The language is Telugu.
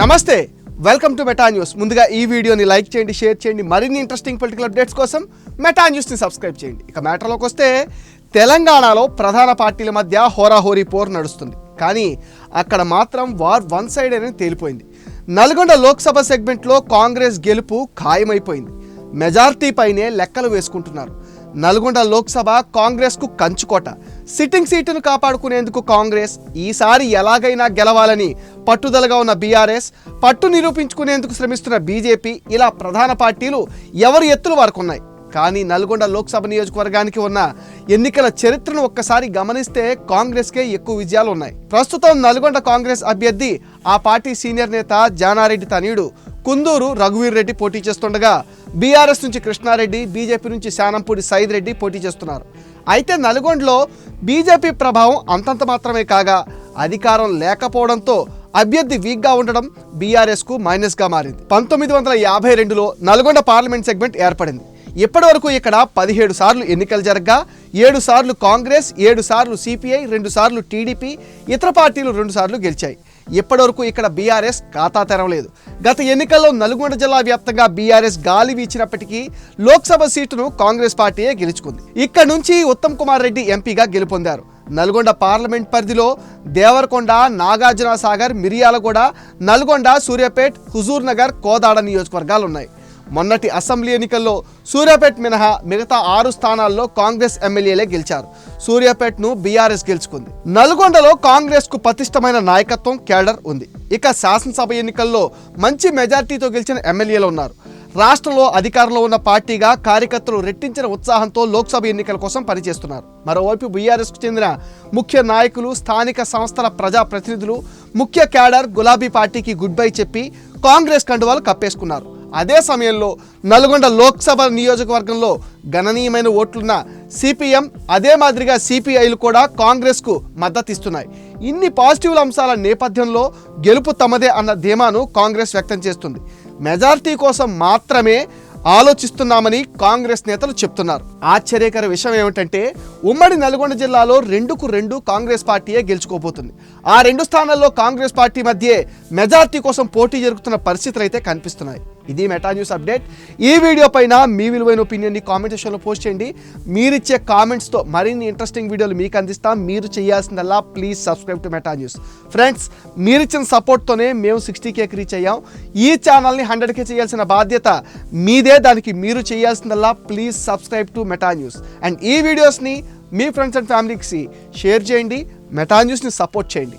నమస్తే వెల్కమ్ టు మెటా న్యూస్ ముందుగా ఈ వీడియోని లైక్ చేయండి షేర్ చేయండి మరిన్ని ఇంట్రెస్టింగ్ పొలిటికల్ అప్డేట్స్ కోసం మెటా న్యూస్ని సబ్స్క్రైబ్ చేయండి. ఇక మ్యాటర్లోకి వస్తే తెలంగాణలో ప్రధాన పార్టీల మధ్య హోరాహోరీ పోర్ నడుస్తుంది. కానీ అక్కడ మాత్రం వార్ వన్ సైడ్ అనేది తేలిపోయింది. నల్గొండ లోక్సభ సెగ్మెంట్లో కాంగ్రెస్ గెలుపు ఖాయమైపోయింది. మెజార్టీ పైనే లెక్కలు వేసుకుంటున్నారు. నల్గొండ లోక్సభ కాంగ్రెస్కు కంచుకోట. సిట్టింగ్ సీటును కాపాడుకునేందుకు కాంగ్రెస్ ఈసారి ఎలాగైనా గెలవాలని పట్టుదలగా ఉన్న బీఆర్ఎస్ పట్టు నిరూపించుకునేందుకు శ్రమిస్తున్న బీజేపీ ఇలా ప్రధాన పార్టీలు ఎవరి ఎత్తులు వారుకున్నాయి కానీ నల్గొండ లోక్సభ నియోజకవర్గానికి ఉన్న ఎన్నికల చరిత్రను ఒక్కసారి గమనిస్తే కాంగ్రెస్కే ఎక్కువ విజయాలు ఉన్నాయి. ప్రస్తుతం నల్గొండ కాంగ్రెస్ అభ్యర్థి ఆ పార్టీ సీనియర్ నేత జానారెడ్డి తనయుడు కుందూరు రఘువీర్ రెడ్డి పోటీ చేస్తుండగా బీఆర్ఎస్ నుంచి కృష్ణారెడ్డి బీజేపీ నుంచి శానంపూడి సైద్ రెడ్డి పోటీ చేస్తున్నారు. అయితే నల్గొండలో బీజేపీ ప్రభావం అంతంత మాత్రమే కాగా అధికారం లేకపోవడంతో అభ్యర్థి వీక్గా ఉండడం బీఆర్ఎస్కు మైనస్గా మారింది. పంతొమ్మిది వందల యాభై రెండులో నల్గొండ పార్లమెంట్ సెగ్మెంట్ ఏర్పడింది. ఇప్పటి వరకు ఇక్కడ పదిహేడు సార్లు ఎన్నికలు జరగ్గా ఏడు సార్లు కాంగ్రెస్ ఏడు సార్లు సిపిఐ రెండు సార్లు టీడీపీ ఇతర పార్టీలు రెండు సార్లు గెలిచాయి. ఇప్పటివరకు ఇక్కడ బీఆర్ఎస్ ఖాతా తెరవలేదు గత ఎన్నికల్లో నల్గొండ జిల్లా వ్యాప్తంగా బీఆర్ఎస్ గాలి వీచినప్పటికీ లోక్సభ సీటును కాంగ్రెస్ పార్టీయే గెలుచుకుంది. ఇక్కడ నుంచి ఉత్తమ్ కుమార్ రెడ్డి ఎంపీగా గెలుపొందారు. నల్గొండ పార్లమెంట్ పరిధిలో దేవరకొండ నాగార్జున సాగర్ మిరియాలగూడ నల్గొండ సూర్యాపేట్ హుజూర్ నగర్ కోదాడ నియోజకవర్గాలు ఉన్నాయి మొన్నటి అసెంబ్లీ ఎన్నికల్లో సూర్యాపేట్ మినహా మిగతా ఆరు స్థానాల్లో కాంగ్రెస్ ఎమ్మెల్యేలే గెలిచారు. సూర్యాపేట్ను బీఆర్ఎస్ గెలుచుకుంది. నల్గొండలో కాంగ్రెస్కు పటిష్టమైన నాయకత్వం కేడర్ ఉంది. ఇక శాసనసభ ఎన్నికల్లో మంచి మెజార్టీతో గెలిచిన ఎమ్మెల్యేలు ఉన్నారు. రాష్ట్రంలో అధికారంలో ఉన్న పార్టీగా కార్యకర్తలు రెట్టించిన ఉత్సాహంతో లోక్సభ ఎన్నికల కోసం పనిచేస్తున్నారు. మరోవైపు బీఆర్ఎస్కు చెందిన ముఖ్య నాయకులు స్థానిక సంస్థల ప్రజా ప్రతినిధులు ముఖ్య క్యాడర్ గులాబీ పార్టీకి గుడ్ బై చెప్పి కాంగ్రెస్ కండువాలు కప్పేసుకున్నారు. అదే సమయంలో నల్గొండ లోక్సభ నియోజకవర్గంలో గణనీయమైన ఓట్లున్న సిపిఎం అదే మాదిరిగా సిపిఐలు కూడా కాంగ్రెస్కు మద్దతు ఇస్తున్నాయి ఇన్ని పాజిటివ్ అంశాల నేపథ్యంలో గెలుపు తమదే అన్న ధీమాను కాంగ్రెస్ వ్యక్తం చేస్తుంది. మెజారిటీ కోసం మాత్రమే ఆలోచిస్తున్నామని కాంగ్రెస్ నేతలు చెప్తున్నారు. ఆశ్చర్యకర విషయం ఏమిటంటే ఉమ్మడి నల్గొండ జిల్లాలో రెండుకు రెండు కాంగ్రెస్ పార్టీయే గెలుచుకోబోతుంది. ఆ రెండు స్థానాల్లో కాంగ్రెస్ పార్టీ మధ్యే మెజార్టీ కోసం పోటీ జరుగుతున్న పరిస్థితులు అయితే కనిపిస్తున్నాయి. ఇది మెటా న్యూస్ అప్డేట్. ఈ వీడియో పైన మీ విలువైన ఒపీనియన్ని కామెంట్ సెక్షన్లో పోస్ట్ చేయండి. మీరిచ్చే కామెంట్స్తో మరిన్ని ఇంట్రెస్టింగ్ వీడియోలు మీకు అందిస్తాం. మీరు చేయాల్సిందల్లా please subscribe to Meta news. Friends మీరిచ్చిన సపోర్ట్తోనే మేము సిక్స్టీ కేకి రీచ్ అయ్యాం. ఈ ఛానల్ని హండ్రెడ్కే చేయాల్సిన బాధ్యత మీదే. దానికి మీరు చేయాల్సిందల్లా please subscribe to Meta news. And ఈ వీడియోస్ని మీ ఫ్రెండ్స్ అండ్ ఫ్యామిలీకి షేర్ చేయండి మెటా న్యూస్ని సపోర్ట్ చేయండి.